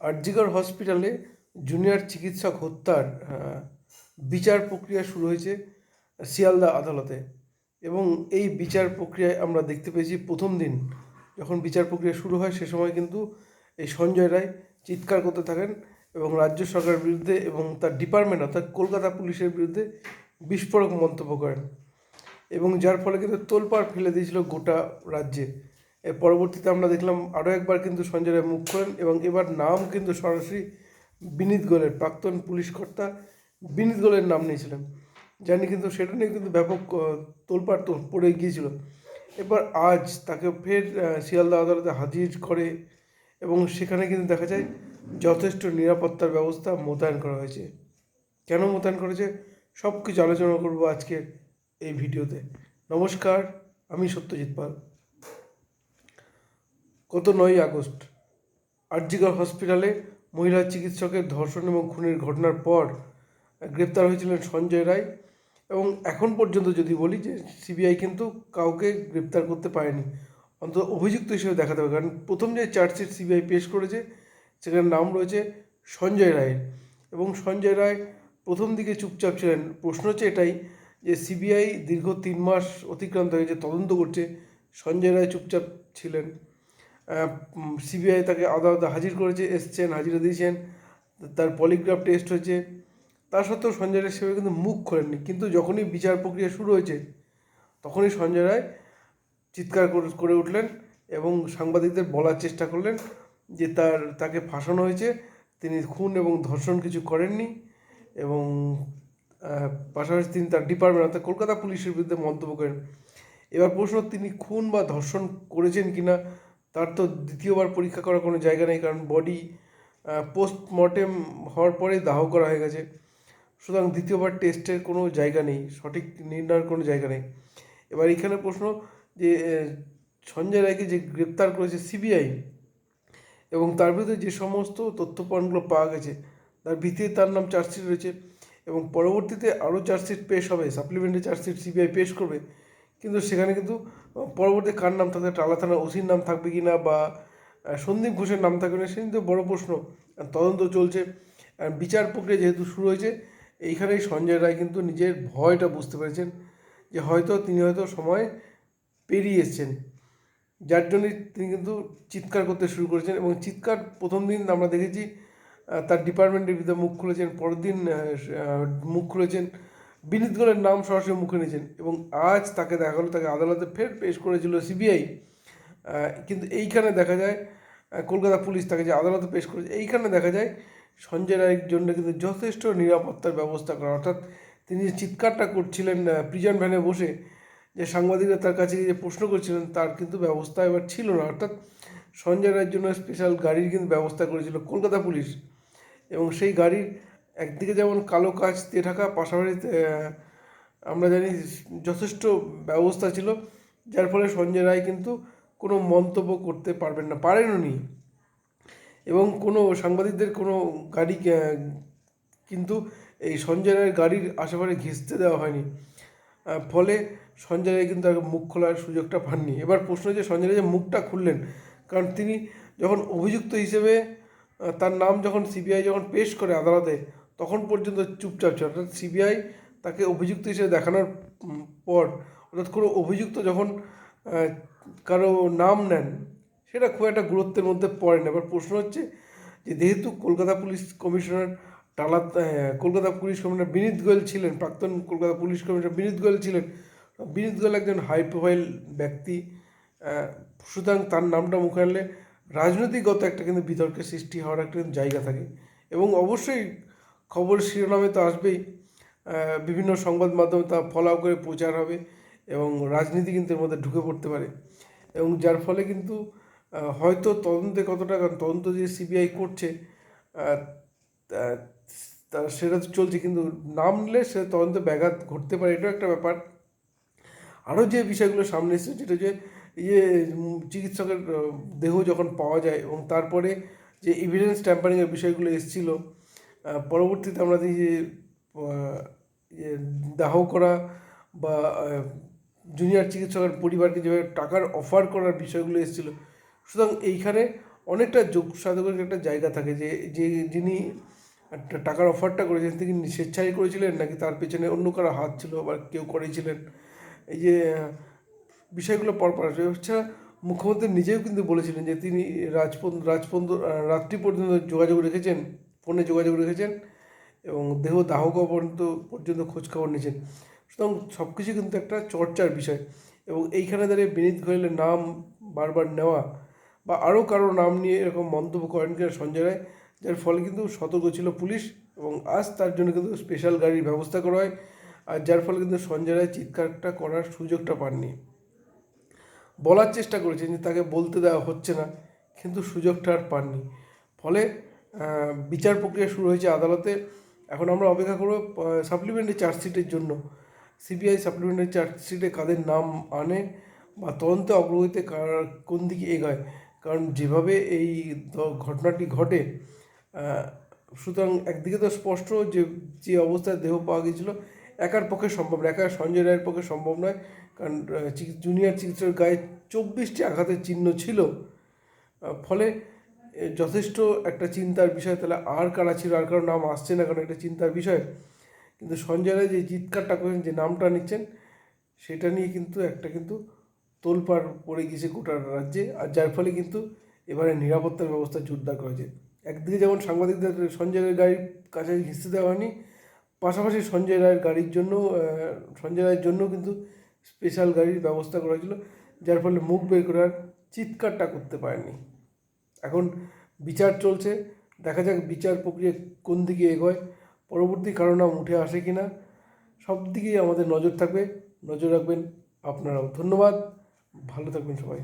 আরজিকর হসপিটালে জুনিয়র চিকিৎসক হত্যার বিচার প্রক্রিয়া শুরু হয়েছে শিয়ালদা আদালতে। এবং এই বিচার প্রক্রিয়ায় আমরা দেখতে পেয়েছি প্রথম দিন যখন বিচার প্রক্রিয়া শুরু হয় সে সময় কিন্তু এই সঞ্জয় রায় চিৎকার করতে থাকেন এবং রাজ্য সরকারের বিরুদ্ধে এবং তার ডিপার্টমেন্ট অর্থাৎ কলকাতা পুলিশের বিরুদ্ধে বিস্ফোরক মন্তব্য করেন। এবং যার ফলে কিন্তু তোলপাড় ফেলে দিয়েছিল গোটা রাজ্যে। এর পরবর্তীতে আমরা দেখলাম আরও একবার কিন্তু সঞ্জয় রায় মুখ খোলেন এবং এবার নাম কিন্তু সরাসরি বিনীত গোলের প্রাক্তন পুলিশ কর্তা বিনীত গোলের নাম নিয়েছিলেন। জানি কিন্তু সেটা নিয়ে কিন্তু ব্যাপক তোলপাড় পড়ে গিয়েছিল। এবার আজ তাকে ফের শিয়ালদা আদালতে হাজির করে এবং সেখানে কিন্তু দেখা যায় যথেষ্ট নিরাপত্তার ব্যবস্থা মোতায়েন করা হয়েছে। কেন মোতায়েন করেছে? সব কিছু আলোচনা করব আজকের এই ভিডিওতে। নমস্কার, আমি সত্যজিৎ পাল। গত নয় আগস্ট আরজিগর হসপিটালে মহিলা চিকিৎসকের ধর্ষণ এবং খুনের ঘটনার পর গ্রেপ্তার হয়েছিলেন সঞ্জয় রায় এবং এখন পর্যন্ত যদি বলি যে সিবিআই কিন্তু কাউকে গ্রেপ্তার করতে পারেনি। অন্তত অভিযুক্ত হিসেবে দেখাতে হবে, কারণ প্রথম যে চার্জশিট সিবিআই পেশ করেছে, সেখানে নাম রয়েছে সঞ্জয় রায়ের এবং সঞ্জয় রায় প্রথম দিকে চুপচাপ ছিলেন। প্রশ্ন হচ্ছে এটাই যে সিবিআই দীর্ঘ তিন মাস অতিক্রান্ত হয়েছে, তদন্ত করছে, সঞ্জয় রায় চুপচাপ ছিলেন। সিবিআই তাকে আদালতে হাজির করেছে, এসছেন, হাজিরা দিয়েছেন, তার পলিগ্রাফ টেস্ট হয়েছে। তা সত্ত্বেও সঞ্জয় রায় সেভাবে কিন্তু মুখ খোলেননি। কিন্তু যখনই বিচার প্রক্রিয়া শুরু হয়েছে, তখনই সঞ্জয় রায় চিৎকার করে- উঠলেন এবং সাংবাদিকদের বলার চেষ্টা করলেন যে তার, তাকে ফাঁসানো হয়েছে। তিনি খুন এবং ধর্ষণ কিছু করেননি এবং পাশাপাশি তিনি তার ডিপার্টমেন্ট অর্থাৎ কলকাতা পুলিশের বিরুদ্ধে মন্তব্য করেন। এবার প্রশ্ন, তিনি খুন বা ধর্ষণ করেছেন কিনা তার তো দ্বিতীয়বার পরীক্ষা করার কোনো জায়গা নেই, কারণ বডি পোস্টমর্টেম হওয়ার পরে দাহ করা হয়ে গেছে। সুতরাং দ্বিতীয়বার টেস্টের কোনো জায়গা নেই, সঠিক নির্ণয়ের কোনো জায়গা নেই। এবার এখানে প্রশ্ন যে সঞ্জয় রায়কে যে গ্রেপ্তার করেছে সিবিআই এবং তার বিরুদ্ধে যে সমস্ত তথ্যপ্রমাণগুলো পাওয়া গেছে, তার ভিত্তিতে তার নাম চার্জশিট রয়েছে এবং পরবর্তীতে আরও চার্জশিট পেশ হবে সাপ্লিমেন্টারি চার্জশিট সিবিআই পেশ করবে। কিন্তু সেখানে কিন্তু পরবর্তী কার নাম থাকবে? টালা থানার ওসির নাম থাকবে কি না? বা সন্দীপ ঘোষের নাম থাকবে না? সে কিন্তু বড় প্রশ্ন। তদন্ত চলছে। বিচার প্রক্রিয়া যেহেতু শুরু হয়েছে, এইখানেই সঞ্জয় রায় কিন্তু নিজের ভয়টা বুঝতে পেরেছেন যে হয়তো তিনি হয়তো সময় পেরিয়ে এসছেন। যার জন্য তিনি কিন্তু চিৎকার করতে শুরু করেছেন এবং চিৎকার প্রথম দিন আমরা দেখেছি তার ডিপার্টমেন্টের বিরুদ্ধে মুখ খুলেছেন, পরের দিন মুখ খুলেছেন বিনীত গোলের নাম সরাসরি মুখে নিয়েছেন এবং আজ তাকে দেখা গেলো তাকে আদালতে ফের পেশ করেছিল সিবিআই। কিন্তু এইখানে দেখা যায় কলকাতা পুলিশ তাকে যে আদালতে পেশ করেছে, এইখানে দেখা যায় সঞ্জয় রায়ের জন্য কিন্তু যথেষ্ট নিরাপত্তার ব্যবস্থা করা। অর্থাৎ তিনি যে চিৎকারটা করছিলেন প্রিজন ভ্যানে বসে, যে সাংবাদিকরা তার কাছে যে প্রশ্ন করছিলেন, তার কিন্তু ব্যবস্থা এবার ছিল না। অর্থাৎ সঞ্জয় রায়ের জন্য স্পেশাল গাড়ির কিন্তু ব্যবস্থা করেছিল কলকাতা পুলিশ এবং সেই গাড়ির একদিকে যেমন কালো কাজ দিয়ে ঢাকা পাশাপাশি আমরা জানি যথেষ্ট ব্যবস্থা ছিল, যার ফলে সঞ্জয় রায় কিন্তু কোনো মন্তব্য করতে পারবেন না পারেনও নি এবং কোনো সাংবাদিকদের কোনো গাড়ি কিন্তু এই সঞ্জয় রায়ের গাড়ির আশেপাশে ঘেঁচতে দেওয়া হয়নি। ফলে সঞ্জয় রায় কিন্তু মুখ খোলার সুযোগটা পাননি। এবার প্রশ্ন যে সঞ্জয় রায় যে মুখটা খুললেন, কারণ তিনি যখন অভিযুক্ত হিসেবে তার নাম যখন সিবিআই যখন পেশ করে আদালতে তখন পর্যন্ত চুপচাপ ছিল। অর্থাৎ সিবিআই তাকে অভিযুক্ত হিসেবে দেখানোর পর অর্থাৎ কোনো অভিযুক্ত যখন কারও নাম নেন, সেটা খুব একটা গুরুত্বের মধ্যে পড়ে না এবার প্রশ্ন হচ্ছে যে যেহেতু কলকাতা পুলিশ কমিশনার টালা কলকাতা পুলিশ কমিশনার বিনীত গোয়েল ছিলেন, প্রাক্তন কলকাতা পুলিশ কমিশনার বিনীত গোয়েল ছিলেন, বিনীত গোয়েল একজন হাই প্রোফাইল ব্যক্তি সুতরাং তার নামটা মুখে আনলে রাজনৈতিকগত একটা কিন্তু বিতর্কের সৃষ্টি হওয়ার একটা কিন্তু জায়গা থাকে। এবং অবশ্যই খবর শিরোনামে তো আসবেই। বিভিন্ন সংবাদ মাধ্যমে তা ফলাও করে প্রচার হবে এবং রাজনীতি কিন্তু এর মধ্যে ঢুকে পড়তে পারে। এবং যার ফলে কিন্তু হয়তো তদন্তে কতটা, কারণ তদন্ত যে সিবিআই করছে সেটা তো চলছে, কিন্তু নাম নিলে সে তদন্তে ব্যাঘাত ঘটতে পারে, এটাও একটা ব্যাপার। আরও যে বিষয়গুলো সামনে এসেছে, যেটা যে ইয়ে চিকিৎসকের দেহ যখন পাওয়া যায় এবং তারপরে যে এভিডেন্স ট্যাম্পারিংয়ের বিষয়গুলো এসেছিল পরবর্তীতে আমরা যে ইয়ে দাহ করা বা জুনিয়র চিকিৎসকের পরিবারকে যেভাবে টাকার অফার করার বিষয়গুলো এসেছিল। সুতরাং এইখানে অনেকটা যোগ সাধকের একটা জায়গা থাকে যে যে যিনি টাকার অফারটা করেছেন, তিনি স্বেচ্ছায় করেছিলেন নাকি তার পেছনে অন্য কারও হাত ছিল বা কেউ করেছিলেন? এই যে, বিষয়গুলো পরপর আসবে। এছাড়া মুখ্যমন্ত্রী নিজেও কিন্তু বলেছিলেন যে, তিনি রাজপন্থ রাজপন্থ রাত্রি পর্যন্ত যোগাযোগ রেখেছেন। ফোনে যোগাযোগ রেখেছেন এবং দেহ দাহ পর্যন্ত পর্যন্ত খোঁজখবর নিয়েছেন। সুতরাং সব কিছু কিন্তু একটা চর্চার বিষয় এবং এইখানে দাঁড়িয়ে বিনীত গোয়েলের নাম বারবার নেওয়া বা আরও কারও নাম নিয়ে এরকম মন্তব্য করেন কিনা সঞ্জয় রায়, যার ফলে কিন্তু সতর্ক ছিল পুলিশ এবং আজ তার জন্য কিন্তু স্পেশাল গাড়ির ব্যবস্থা করা হয় আর যার ফলে কিন্তু সঞ্জয় রায় চিৎকারটা করার সুযোগটা পাননি। বলার চেষ্টা করেছেন যে তাকে বলতে দেওয়া হচ্ছে না, কিন্তু সুযোগটা আর পাননি। ফলে বিচার প্রক্রিয়া শুরু হয়েছে আদালতে। এখন আমরা অপেক্ষা করব সাপ্লিমেন্টারি চার্জশিটের জন্য। সিবিআই সাপ্লিমেন্টারি চার্জশিটে কাদের নাম আনে বা তদন্তে অগ্রগতিতে কার, কোন দিকে এগোয়? কারণ যেভাবে এই ঘটনাটি ঘটে সুতরাং একদিকে তো স্পষ্ট যে যে অবস্থায় দেহ পাওয়া গিয়েছিল, একার পক্ষে সম্ভব না একা সঞ্জয় রায়ের পক্ষে সম্ভব নয়। কারণ জুনিয়র চিকিৎসকের গায়ে চব্বিশটি আঘাতের চিহ্ন ছিল। ফলে যথেষ্ট একটা চিন্তার বিষয়। তাহলে আর কারা ছিল? আর কারও নাম আসছে না কারণ একটা চিন্তার বিষয়। কিন্তু সঞ্জয় রায় যে চিৎকারটা করেন যে নামটা নিচ্ছেন, সেটা নিয়ে কিন্তু একটা কিন্তু তোলপাড় পড়ে গিয়েছে গোটা রাজ্যে। আর যার ফলে কিন্তু এবারে নিরাপত্তার ব্যবস্থা জোরদার করেছে একদিকে যেমন সাংবাদিকদের সঞ্জয় রায়ের গাড়ির কাছে ঘিসতে দেওয়া হয়নি, পাশাপাশি সঞ্জয় রায়ের গাড়ির জন্য সঞ্জয় রায়ের জন্য কিন্তু স্পেশাল গাড়ির ব্যবস্থা করা হয়েছিল, যার ফলে মুখ বের করার চিৎকারটা করতে পারেনি এখন বিচার চলছে, দেখা যাক বিচার প্রক্রিয়া কোন দিকে এগোয়, পরবর্তী কারও নাম উঠে আসে কি না সব দিকেই আমাদের নজর থাকবে, নজর রাখবেন আপনারাও। ধন্যবাদ, ভালো থাকবেন সবাই।